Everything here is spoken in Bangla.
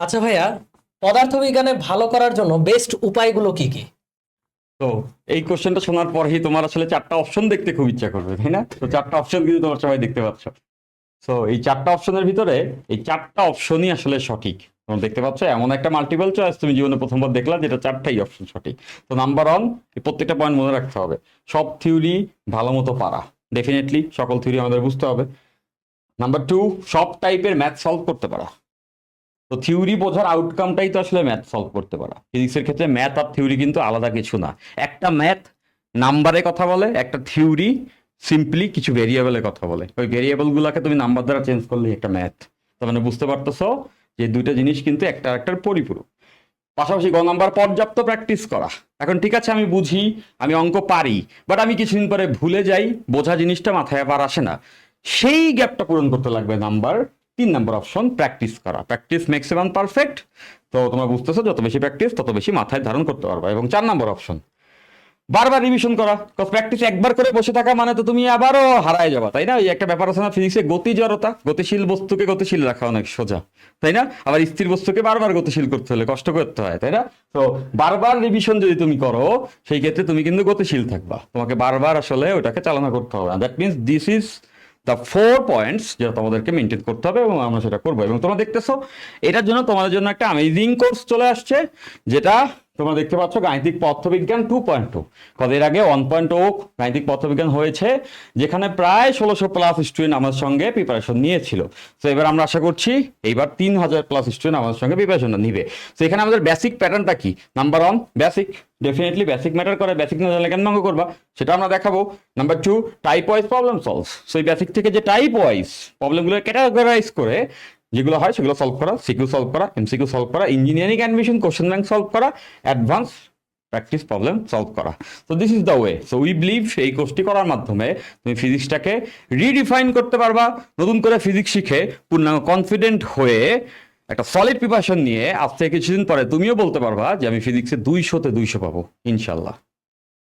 আচ্ছা ভাইয়া, পদার্থবিজ্ঞানে ভালো করার জন্য বেস্ট উপায়গুলো কি কি? তো এই কোশ্চেনটা শোনার পরেই তোমার আসলে চারটা অপশন দেখতে খুব ইচ্ছা করবে, তাই না? তো চারটা অপশন কিন্তু তোমার সবাই দেখতে পাচ্ছ। তো এই চারটা অপশনের ভিতরে এই চারটা অপশনই আসলে সঠিক। তোমরা দেখতে পাচ্ছ, এমন একটা মাল্টিপল চয়েস তুমি জীবনে প্রথমবার দেখলা যেটা চারটাই অপশন সঠিক। তো নাম্বার ওয়ান প্রত্যেকটা পয়েন্ট মনে রাখতে হবে, সব থিওরি ভালো মতো পারা। ডেফিনেটলি সকল থিওরি আমাদের বুঝতে হবে। নাম্বার টু সব টাইপের ম্যাথ সলভ করতে পারা। তো থিওরি বোঝার আউটকামটাই তো আসলে ম্যাথ সলভ করতে পারা। ফিজিক্সের ক্ষেত্রে ম্যাথ আর থিওরি কিন্তু আলাদা কিছু না। একটা ম্যাথ নাম্বারে কথা বলে, একটা থিওরি সিম্পলি কিছু ভেরিয়েবলের কথা বলে। ওই ভেরিয়েবলগুলোকে তুমি নাম্বার দ্বারা চেঞ্জ করলে একটা ম্যাথ তার মানে বুঝতে পারতেছো যে দুইটা জিনিস কিন্তু একটা একটার পরিপূরক। পাশাপাশি গ নাম্বার পর্যাপ্ত প্র্যাকটিস করা। এখন ঠিক আছে, আমি বুঝি, আমি অঙ্ক পারি বাট আমি কিছুদিন পরে ভুলে যাই, বোঝা জিনিসটা মাথায় আবার আসে না। সেই গ্যাপটা পূরণ করতে লাগবে নাম্বার তিন নম্বর অপশন প্র্যাকটিস করা। প্র্যাকটিস মেক্স এ পারফেক্ট তো তোমরা বুঝতেছো, যত বেশি প্র্যাকটিস তত বেশি মাথায় ধারণ করতে পারবা। এবং চার নাম্বার অপশন বারবার রিভিশন করা। প্র্যাকটিস একবার করে বসে থাকা মানে তো তুমি আবারও হারায় যাবা, তাই না? ওই একটা ব্যাপার আছে না ফিজিক্সে গতি জড়তা গতিশীল বস্তুকে গতিশীল রাখা অনেক সোজা, তাই না? আবার স্থির বস্তুকে বারবার গতিশীল করতে হলে কষ্ট করতে হয়, তাই না? তো বারবার রিভিশন যদি তুমি করো, সেই ক্ষেত্রে তুমি কিন্তু গতিশীল থাকবা। তোমাকে বারবার আসলে ওটাকে চালনা করতে হবে। That means this is the four points যেটা তোমাদেরকে মেনটেন করতে হবে এবং আমরা সেটা করব। এবং তোমরা দেখতেছো, এটার জন্য তোমাদের জন্য একটা অ্যামেজিং কোর্স চলে আসছে, যেটা তোমরা দেখতে পাচ্ছ গাণিতিক পদার্থবিজ্ঞান টু পয়েন্ট টু কদের আগে ওয়ান পয়েন্ট ও গাণিতিক পদার্থবিজ্ঞান হয়েছে, যেখানে প্রায় ষোলোশো প্লাস স্টুডেন্ট আমাদের সঙ্গে প্রিপারেশন নিয়েছিল। তো এবার আমরা আশা করছি এইবার তিন হাজার প্লাস স্টুডেন্ট আমাদের সঙ্গে প্রিপারেশনটা নিবে। তো এখানে আমাদের বেসিক প্যাটার্নটা কি? Number one basic definitely basic matter করে বেসিক না জানলে কেন করবা? সেটা আমরা দেখাবো। Number two type wise problem solve so এই বেসিক থেকে যে টাইপ ওয়াইজ প্রবলেমগুলো ক্যাটাগরাইজ করে যেগুলো হয় সেগুলো সলভ করা সিকিউ সলভ করা এমসিকিউ সলভ করা engineering admission question bank solve করা অ্যাডভান্স প্র্যাকটিস প্রবলেম সলভ করা। তো this is the way so we believe এই কোর্সটি করার মাধ্যমে তুমি ফিজিক্সটাকে রিডিফাইন করতে পারবা, নতুন করে ফিজিক্স শিখে, পূর্ণাঙ্গ কনফিডেন্ট হয়ে, একটা সলিড প্রিপারেশন নিয়ে আজ থেকে কিছুদিন পরে তুমিও বলতে পারবা যে আমি ফিজিক্সে দুইশোতে দুইশো পাবো, ইনশাল্লাহ।